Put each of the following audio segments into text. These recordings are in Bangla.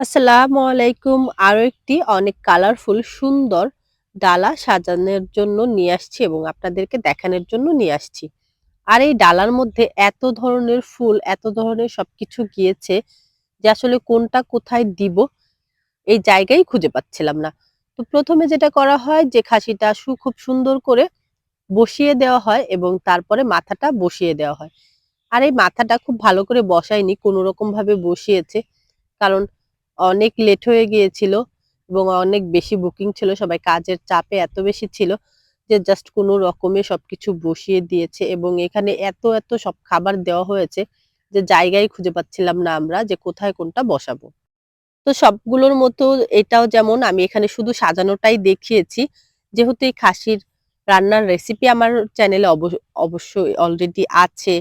আসসালামু আলাইকুম। আরও একটি অনেক কালারফুল সুন্দর ডালা সাজানোর জন্য নিয়ে আসছি এবং আপনাদেরকে দেখানোর জন্য নিয়ে আসছি। আর এই ডালার মধ্যে এত ধরনের ফুল, এত ধরনের সবকিছু গিয়েছে যে আসলে কোনটা কোথায় দিব এই জায়গায় খুঁজে পাচ্ছিলাম না। তো প্রথমে যেটা করা হয় যে খাসিটা সু খুব সুন্দর করে বসিয়ে দেওয়া হয় এবং তারপরে মাথাটা বসিয়ে দেওয়া হয়। আর এই মাথাটা খুব ভালো করে বসায়নি, কোনো রকম ভাবে বসিয়েছে। কারণ অনেক লেট হয়ে গিয়েছিল এবং অনেক বেশি বুকিং ছিল। সবাই কাজের চাপে এত বেশি ছিল যে জাস্ট কোনো রকমে সবকিছু বসিয়ে দিয়েছে এবং এখানে এত এত সব খাবার দেওয়া হয়েছে যে জায়গায় খুঁজে পাচ্ছিলাম না আমরা যে কোথায় কোনটা বসাবো। তো সবগুলোর মতো এটাও যেমন আমি এখানে শুধু সাজানোটাই দেখিয়েছি। যেহেতু এই খাসির রান্নার রেসিপি আমার চ্যানেলে অবশ্যই অলরেডি আছে।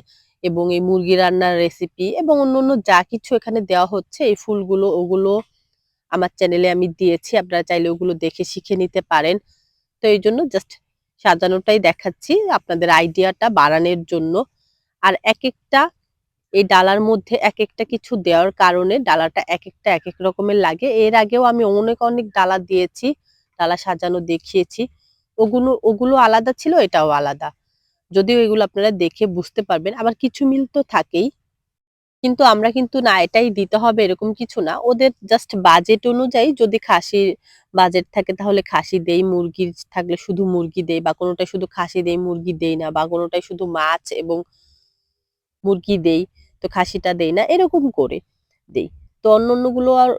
এবং এই মুরগি রান্নার রেসিপি এবং অন্য অন্য যা কিছু এখানে দেওয়া হচ্ছে, এই ফুলগুলো, ওগুলো আমার চ্যানেলে আমি দিয়েছি, আপনারা চাইলে ওগুলো দেখে শিখে নিতে পারেন। তো এই জন্য জাস্ট সাজানোটাই দেখাচ্ছি আপনাদের আইডিয়াটা বাড়ানোর জন্য। আর এক একটা এই ডালার মধ্যে এক একটা কিছু দেওয়ার কারণে ডালাটা এক একটা এক এক রকমের লাগে। এর আগেও আমি অনেক অনেক ডালা দিয়েছি, ডালা সাজানো দেখিয়েছি। ওগুলো ওগুলো আলাদা ছিল, এটাও আলাদা। যদিও এগুলো আপনারা দেখে বুঝতে পারবেন। আবার কিছু মিল তো থাকেই। কিন্তু আমরা কিন্তু না, এটাই দিতে হবে এরকম কিছু না। ওদের জাস্ট বাজেট অনুযায়ী যদি খাসির বাজেট থাকে তাহলে খাসি দেই, মুরগি থাকলে শুধু মুরগি দেই বা কোনোটাই শুধু খাসি দেই, মুরগি দেই না বা কোনোটাই শুধু মাছ এবং মুরগি দেই, তো খাসিটা দেই না, এরকম করে দেই। তো অন্য অন্যগুলো আর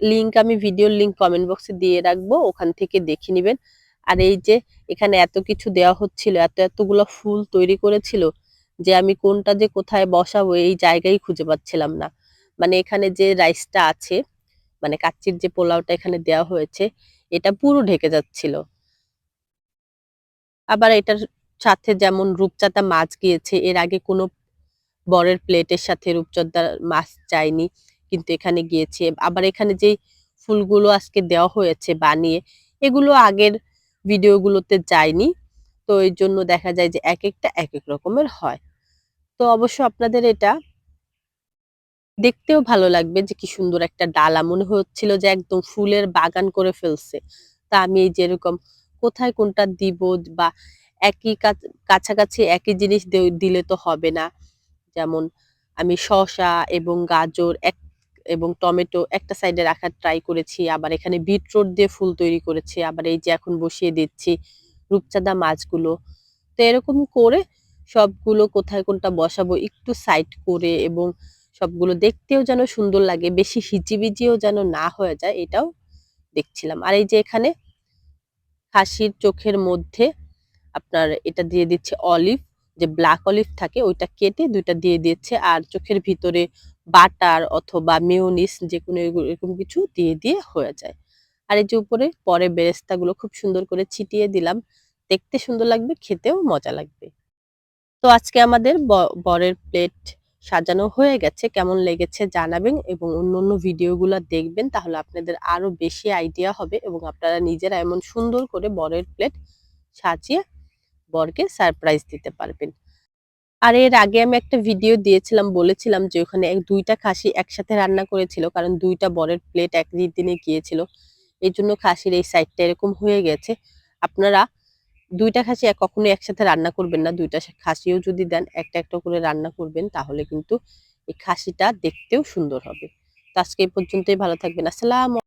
লিঙ্ক আমি ভিডিওর লিঙ্ক কমেন্ট বক্সে দিয়ে রাখব, ওখান থেকে দেখে নেবেন। আর এই যে এখানে এত কিছু দেওয়া হচ্ছিল, এত এতগুলো ফুল তৈরি করেছিল যে আমি কোনটা যে কোথায় বসাবো এই জায়গায় খুঁজে পাচ্ছিলাম না। মানে এখানে যে রাইসটা আছে মানে কাচ্চির যে পোলাওটা এখানে দেওয়া হয়েছে, এটা পুরো ঢেকে যাচ্ছিল। আবার এটার সাথে যেমন রূপচাঁদা মাছ গিয়েছে, এর আগে কোনো বরের প্লেটের সাথে রূপচাঁদা মাছ চাইনি কিন্তু এখানে গিয়েছে। আবার এখানে যে ফুলগুলো আজকে দেওয়া হয়েছে বানিয়ে, এগুলো আগের ভিডিওগুলোতে যায়নি। তো এই জন্য দেখা যায় যে এক একটা এক এক রকমের হয়। তো অবশ্য আপনাদের এটা দেখতেও ভালো লাগবে যে কি সুন্দর একটা ডালা। মনে হচ্ছিল যে একদম ফুলের বাগান করে ফেলছে। তা আমি এই যেরকম কোথায় কোনটা দিব বা একই কাছাকাছি একই জিনিস দিলে তো হবে না। যেমন আমি শসা এবং গাজর এক এবং টমেটো একটা সাইডে রাখার ট্রাই করেছি, আবার এখানে বিটরুট দিয়ে ফুল তৈরি করেছি, আবার এই যে এখন বসিয়ে দিচ্ছি রূপচাঁদা মাছগুলো। তো এরকম করে সবগুলো কোথায় কোনটা বসাবো একটু সাইড করে এবং সবগুলো দেখতেও যেন সুন্দর লাগে, বেশি হিজিবিজিও যেন না হয়ে যায় এটাও দেখছিলাম। আর এই যে এখানে খাসির চোখের মধ্যে আপনার এটা দিয়ে দিচ্ছে অলিভ যে ব্ল্যাক অলিভ থাকে ওইটা কেটে দুইটা দিয়ে দিচ্ছে, আর চোখের ভিতরে বাটার অথবা মেয়োনিস যে কোনো এরকম কিছু দিয়ে দিয়ে হয়ে যায়। আর এই যে উপরে, পরে বেরেস্তাগুলো খুব সুন্দর করে ছিটিয়ে দিলাম। দেখতে সুন্দর লাগবে, খেতেও মজা লাগবে। তো আজকে আমাদের বরের প্লেট সাজানো হয়ে গেছে। কেমন লেগেছে জানাবেন এবং অন্য অন্য ভিডিওগুলো দেখবেন, তাহলে আপনাদের আরও বেশি আইডিয়া হবে এবং আপনারা নিজেরা এমন সুন্দর করে বরের প্লেট সাজিয়ে বরকে সারপ্রাইজ দিতে পারবেন। আর এর আগে আমি একটা ভিডিও দিয়েছিলাম, বলেছিলাম যে ওখানে দুইটা খাসি একসাথে রান্না করেছিল, কারণ দুইটা বরের প্লেট এক দিনে গিয়েছিল। এই জন্য খাসির এই সাইডটা এরকম হয়ে গেছে। আপনারা দুইটা খাসি কখনো একসাথে রান্না করবেন না, দুইটা খাসিও যদি দেন, একটা একটা করে রান্না করবেন, তাহলে কিন্তু এই খাসিটা দেখতেও সুন্দর হবে। তো আজকে এই পর্যন্তই, ভালো থাকবেন। আসসালাম